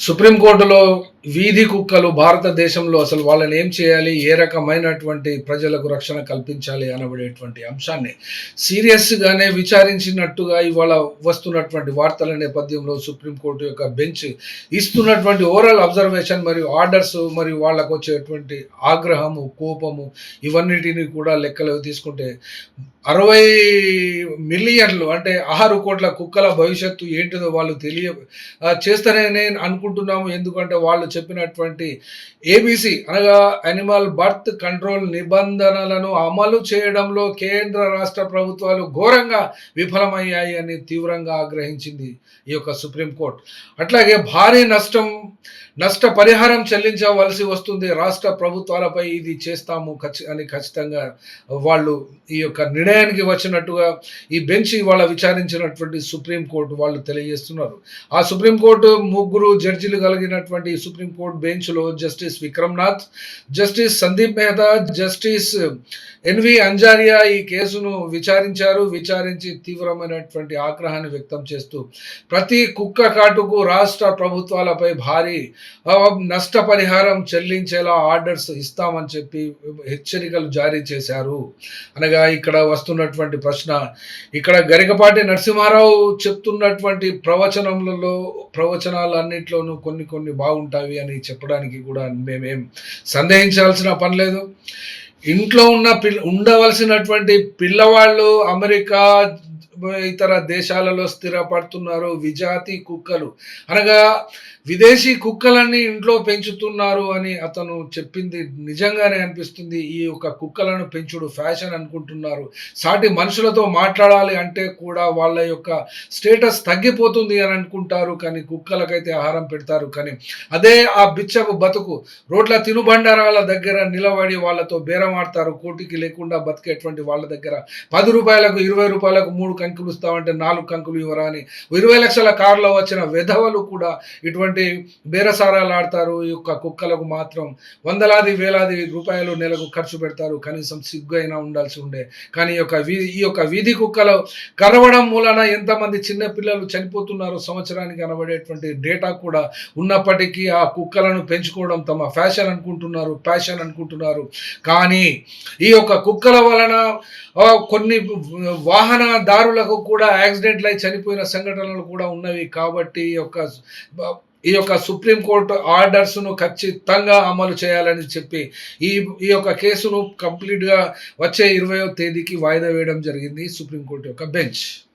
సుప్రీంకోర్టులో వీధి కుక్కలు భారతదేశంలో అసలు వాళ్ళని ఏం చేయాలి? ఏ రకమైనటువంటి ప్రజలకు రక్షణ కల్పించాలి అనబడేటువంటి అంశాన్ని సీరియస్గానే విచారించినట్టుగా ఇవాళ వస్తున్నటువంటి వార్తల నేపథ్యంలో సుప్రీంకోర్టు యొక్క బెంచ్ ఇస్తున్నటువంటి ఓవరాల్ అబ్జర్వేషన్ మరియు ఆర్డర్స్ మరియు వాళ్ళకు వచ్చేటువంటి ఆగ్రహము కోపము ఇవన్నిటిని కూడా లెక్కలో తీసుకుంటే అరవై మిలియన్లు అంటే ఆరు కోట్ల కుక్కల భవిష్యత్తు ఏంటిదో వాళ్ళు తెలియ ఆ, చేస్తారని అనుకుంటున్నాము. ఎందుకంటే వాళ్ళు చెప్పినటువంటి ఏబీసీ అనగా అనిమల్ బర్త్ కంట్రోల్ నిబంధనలను అమలు చేయడంలో కేంద్ర రాష్ట్ర ప్రభుత్వాలు ఘోరంగా విఫలమయ్యాయి అని తీవ్రంగా ఆగ్రహించింది ఈ యొక్క సుప్రీంకోర్టు అట్లాగే భారీ నష్టం నష్ట పరిహారం చెల్లించవలసి వస్తుంది. రాష్ట్ర ప్రభుత్వాలపై ఇది చేస్తాము ఖచ్చి అని ఖచ్చితంగా వాళ్ళు ఈ యొక్క నిర్ణయానికి వచ్చినట్టుగా ఈ బెంచ్ ఇవాళ విచారించినటువంటి సుప్రీంకోర్టు వాళ్ళు తెలియజేస్తున్నారు. ఆ సుప్రీంకోర్టు ముగ్గురు జడ్జిలు కలిగినటువంటి ఈ సుప్రీంకోర్టు బెంచ్లో justice Vikramnath justice Sandeep Mehta justice N V Anjaria ఈ కేసును విచారించారు. విచారించి తీవ్రమైనటువంటి ఆగ్రహాన్ని వ్యక్తం చేస్తూ ప్రతి కుక్క కాటుకు రాష్ట్ర ప్రభుత్వాలపై భారీ నష్టపరిహారం చెల్లించేలా ఆర్డర్స్ ఇస్తామని చెప్పి హెచ్చరికలు జారీ చేశారు. అనగా ఇక్కడ వస్తున్నటువంటి ప్రశ్న ఇక్కడ గరికపాటి నరసింహారావు చెప్తున్నటువంటి ప్రవచనములలో ప్రవచనాలన్నింటిలోనూ కొన్ని కొన్ని బాగుంటాయి. అని చెప్పడానికి కూడా మేమేం సందేహించాల్సిన పని లేదు. ఇంట్లో ఉన్న పిల్ ఉండవలసినటువంటి పిల్లవాళ్ళు అమెరికా ఇతర దేశాలలో స్థిరపడుతున్నారు విజాతి కుక్కలు. అనగా విదేశీ కుక్కలన్నీ ఇంట్లో పెంచుతున్నారు అని అతను చెప్పింది. నిజంగానే అనిపిస్తుంది ఈ యొక్క కుక్కలను పెంచుడు ఫ్యాషన్ అనుకుంటున్నారు. సాటి మనుషులతో మాట్లాడాలి అంటే కూడా వాళ్ళ యొక్క స్టేటస్ తగ్గిపోతుంది అని అనుకుంటారు కానీ కుక్కలకైతే ఆహారం పెడతారు. కానీ అదే ఆ బిచ్చపు బతుకు రోడ్ల తినుబండారాల దగ్గర నిలబడి వాళ్ళతో బేరం ఆడతారు. కోటికి లేకుండా బతికేటువంటి వాళ్ళ దగ్గర పది రూపాయలకు ఇరవై రూపాయలకు మూడు కంకులు ఇస్తామంటే నాలుగు కంకులు ఇవ్వరా అని ఇరవై లక్షల కారులో వచ్చిన విధవలు కూడా ఇటువంటి బేరసారాలు ఆడతారు. ఈ యొక్క కుక్కలకు మాత్రం వందలాది వేలాది రూపాయలు నెలకు ఖర్చు పెడతారు. కనీసం సిగ్గు అయినా ఉండాల్సి ఉండే. కానీ ఈ యొక్క వీధి ఈ యొక్క వీధి కుక్కలు కరవడం మూలన ఎంతమంది చిన్న పిల్లలు చనిపోతున్నారో సంవత్సరానికి అనబడేటువంటి డేటా కూడా ఉన్నప్పటికీ ఆ కుక్కలను పెంచుకోవడం తమ ఫ్యాషన్ అనుకుంటున్నారు ప్యాషన్ అనుకుంటున్నారు. కానీ ఈ యొక్క కుక్కల వలన కొన్ని వాహనదారులకు కూడా యాక్సిడెంట్లు అయి చనిపోయిన సంఘటనలు కూడా ఉన్నవి. కాబట్టి ఈ యొక్క ఈ యొక్క సుప్రీంకోర్టు ఆర్డర్స్ను ఖచ్చితంగా అమలు చేయాలని చెప్పి ఈ ఈ యొక్క కేసును కంప్లీట్గా వచ్చే ఇరవయో తేదీకి వాయిదా వేయడం జరిగింది సుప్రీంకోర్టు యొక్క బెంచ్.